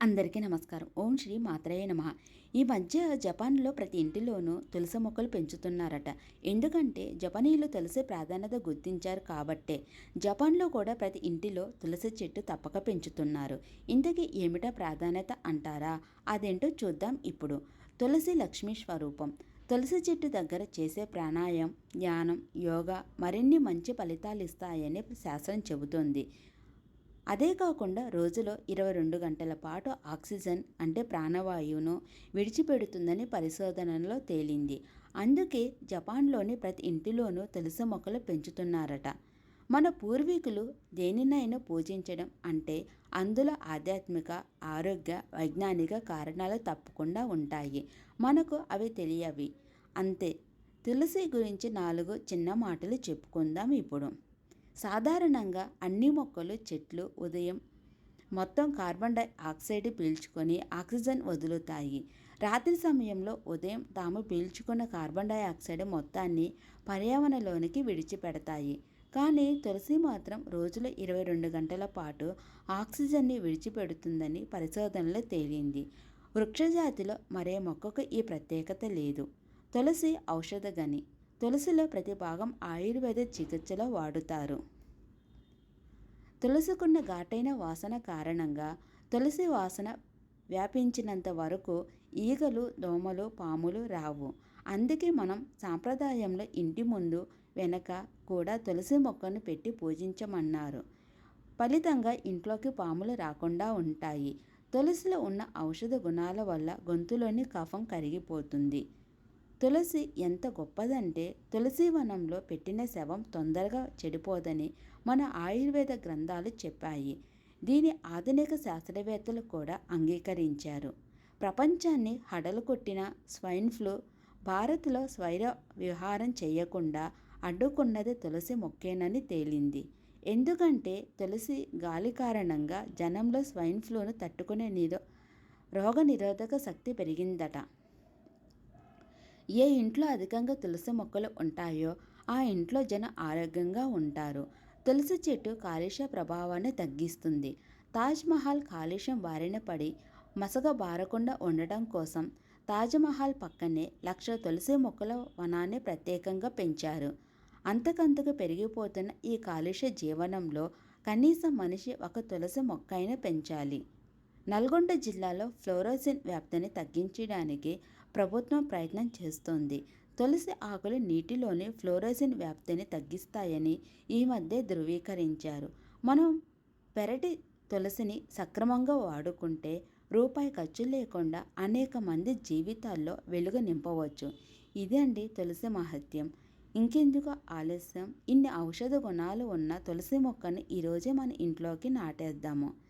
అందరికీ నమస్కారం. ఓం శ్రీ మాత్రయ్య నమ. ఈ మధ్య జపాన్లో ప్రతి ఇంటిలోనూ తులసి మొక్కలు పెంచుతున్నారట. ఎందుకంటే జపనీయులు తులసి ప్రాధాన్యత గుర్తించారు కాబట్టే జపాన్లో కూడా ప్రతి ఇంటిలో తులసి చెట్టు తప్పక పెంచుతున్నారు. ఇంతకీ ఏమిటా ప్రాధాన్యత అంటారా? అదేంటో చూద్దాం ఇప్పుడు. తులసి లక్ష్మీ స్వరూపం. తులసి చెట్టు దగ్గర చేసే ప్రాణాయం ధ్యానం యోగా మరిన్ని మంచి ఫలితాలు ఇస్తాయని శాస్త్రం చెబుతోంది. అదే కాకుండా రోజులో ఇరవై రెండు గంటల పాటు ఆక్సిజన్ అంటే ప్రాణవాయువును విడిచిపెడుతుందని పరిశోధనలో తేలింది. అందుకే జపాన్లోని ప్రతి ఇంటిలోనూ తులసి మొక్కలు పెంచుతున్నారట. మన పూర్వీకులు దేనినైనా పూజించడం అంటే అందులో ఆధ్యాత్మిక ఆరోగ్య వైజ్ఞానిక కారణాలు తప్పకుండా ఉంటాయి. మనకు అవి తెలియవి. అంతే. తులసి గురించి నాలుగు చిన్న మాటలు చెప్పుకుందాం ఇప్పుడు. సాధారణంగా అన్ని మొక్కలు చెట్లు ఉదయం మొత్తం కార్బన్ డైఆక్సైడ్ పీల్చుకొని ఆక్సిజన్ వదులుతాయి. రాత్రి సమయంలో ఉదయం తాము పీల్చుకున్న కార్బన్ డైఆక్సైడ్ మొత్తాన్ని పర్యావరణలోనికి విడిచిపెడతాయి. కానీ తులసి మాత్రం రోజులో ఇరవై రెండు గంటల పాటు ఆక్సిజన్ని విడిచిపెడుతుందని పరిశోధనలో తేలింది. వృక్షజాతిలో మరే మొక్కకు ఈ ప్రత్యేకత లేదు. తులసి ఔషధ గని తులసిలో ప్రతి భాగం ఆయుర్వేద చికిత్సలో వాడుతారు. తులసికున్న ఘాటైన వాసన కారణంగా తులసి వాసన వ్యాపించినంత వరకు ఈగలు దోమలు పాములు రావు. అందుకే మనం సాంప్రదాయంలో ఇంటి ముందు వెనక కూడా తులసి మొక్కను పెట్టి పూజించమన్నారు. ఫలితంగా ఇంట్లోకి పాములు రాకుండా ఉంటాయి. తులసిలో ఉన్న ఔషధ గుణాల వల్ల గొంతులోని కఫం కరిగిపోతుంది. తులసి ఎంత గొప్పదంటే తులసి వనంలో పెట్టిన శవం తొందరగా చెడిపోదని మన ఆయుర్వేద గ్రంథాలు చెప్పాయి. దీని ఆధునిక శాస్త్రవేత్తలు కూడా అంగీకరించారు. ప్రపంచాన్ని హడలు కొట్టిన స్వైన్ ఫ్లూ భారత్లో స్వైర విహారం చేయకుండా అడ్డుకున్నది తులసి మొక్కేనని తేలింది. ఎందుకంటే తులసి గాలి కారణంగా జనంలో స్వైన్ ఫ్లూను తట్టుకునే నిరో రోగ నిరోధక శక్తి పెరిగిందట. ఏ ఇంట్లో అధికంగా తులసి మొక్కలు ఉంటాయో ఆ ఇంట్లో జనం ఆరోగ్యంగా ఉంటారు. తులసి చెట్టు కాలుష్య ప్రభావాన్ని తగ్గిస్తుంది. తాజ్మహల్ కాలుష్యం బారిన పడి మసగ బారకుండా ఉండటం కోసం తాజ్మహల్ పక్కనే లక్ష తులసి మొక్కల వనాన్ని ప్రత్యేకంగా పెంచారు. అంతకంతకు పెరిగిపోతున్న ఈ కాలుష్య జీవనంలో కనీసం మనిషి ఒక తులసి మొక్కైనా పెంచాలి. నల్గొండ జిల్లాలో ఫ్లోరోసిన్ వ్యాప్తిని తగ్గించడానికి ప్రభుత్వం ప్రయత్నం చేస్తోంది. తులసి ఆకులు నీటిలోని ఫ్లోరోసిన్ వ్యాప్తిని తగ్గిస్తాయని ఈ మధ్య ధృవీకరించారు. మనం పెరటి తులసిని సక్రమంగా వాడుకుంటే రూపాయి ఖర్చు లేకుండా అనేక మంది జీవితాల్లో వెలుగు నింపవచ్చు. ఇదే అండి తులసి మహత్యం. ఇంకెందుకు ఆలస్యం? ఇన్ని ఔషధ గుణాలు ఉన్న తులసి మొక్కను ఈరోజే మన ఇంట్లోకి నాటేద్దాము.